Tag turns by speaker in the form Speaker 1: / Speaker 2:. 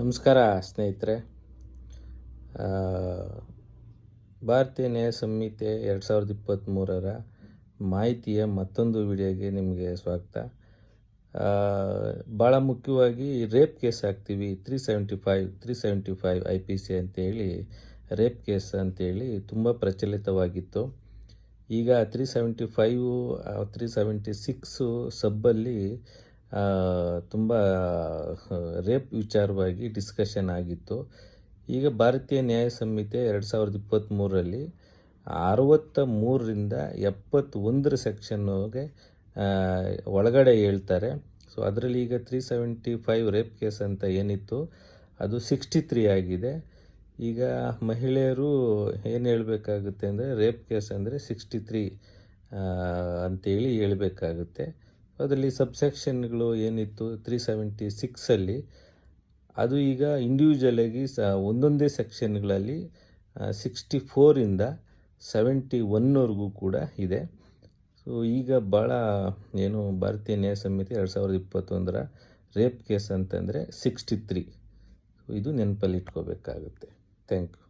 Speaker 1: ನಮಸ್ಕಾರ ಸ್ನೇಹಿತರೆ. ಭಾರತೀಯ ನ್ಯಾಯ ಸಂಹಿತೆ ಎರಡು ಸಾವಿರದ ಇಪ್ಪತ್ತ್ಮೂರರ ಮಾಹಿತಿಯ ಮತ್ತೊಂದು ವಿಡಿಯೋಗೆ ನಿಮಗೆ ಸ್ವಾಗತ. ಭಾಳ ಮುಖ್ಯವಾಗಿ ರೇಪ್ ಕೇಸ್ ಹಾಕ್ತೀವಿ, three seventy five, three seventy five I P C ಅಂತೇಳಿ ರೇಪ್ ಕೇಸ್ ಅಂತೇಳಿ ತುಂಬ ಪ್ರಚಲಿತವಾಗಿತ್ತು. ಈಗ three seventy five, three seventy six ಸಬ್ಬಲ್ಲಿ ತುಂಬ ರೇಪ್ ವಿಚಾರವಾಗಿ ಡಿಸ್ಕಷನ್ ಆಗಿತ್ತು. ಈಗ ಭಾರತೀಯ ನ್ಯಾಯ ಸಂಹಿತೆ ಎರಡು ಸಾವಿರದ ಇಪ್ಪತ್ತ್ಮೂರರಲ್ಲಿ ಅರವತ್ತ ಮೂರರಿಂದ ಎಪ್ಪತ್ತೊಂದರ ಸೆಕ್ಷನ್ಗೆ ಒಳಗಡೆ ಹೇಳ್ತಾರೆ. ಸೊ ಅದರಲ್ಲಿ ಈಗ three seventy five rape case ಅಂತ ಏನಿತ್ತು, ಅದು ಸಿಕ್ಸ್ಟಿ ತ್ರೀ ಆಗಿದೆ. ಈಗ ಮಹಿಳೆಯರು ಏನು ಹೇಳಬೇಕಾಗುತ್ತೆ ಅಂದರೆ ರೇಪ್ ಕೇಸ್ ಅಂದರೆ ಸಿಕ್ಸ್ಟಿ ತ್ರೀ ಅಂತೇಳಿ ಹೇಳಬೇಕಾಗುತ್ತೆ. ಅದರಲ್ಲಿ ಸಬ್ಸೆಕ್ಷನ್ಗಳು ಏನಿತ್ತು ತ್ರೀ ಸೆವೆಂಟಿ ಸಿಕ್ಸಲ್ಲಿ, ಅದು ಈಗ ಇಂಡಿವಿಜುವಲಾಗಿ ಸ ಒಂದೊಂದೇ ಸೆಕ್ಷನ್ಗಳಲ್ಲಿ ಸಿಕ್ಸ್ಟಿ ಫೋರಿಂದ ಸೆವೆಂಟಿ ಒನ್ವರೆಗೂ ಕೂಡ ಇದೆ. ಸೊ, ಈಗ ಭಾಳ ಏನು, ಭಾರತೀಯ ನ್ಯಾಯ ಸಮಿತಿ ಎರಡು ಸಾವಿರದ ಇಪ್ಪತ್ತೊಂದರ ರೇಪ್ ಕೇಸ್ ಅಂತಂದರೆ ಸಿಕ್ಸ್ಟಿ ತ್ರೀ. ಇದು ನೆನಪಲ್ಲಿ ಇಟ್ಕೋಬೇಕಾಗುತ್ತೆ. Thank you.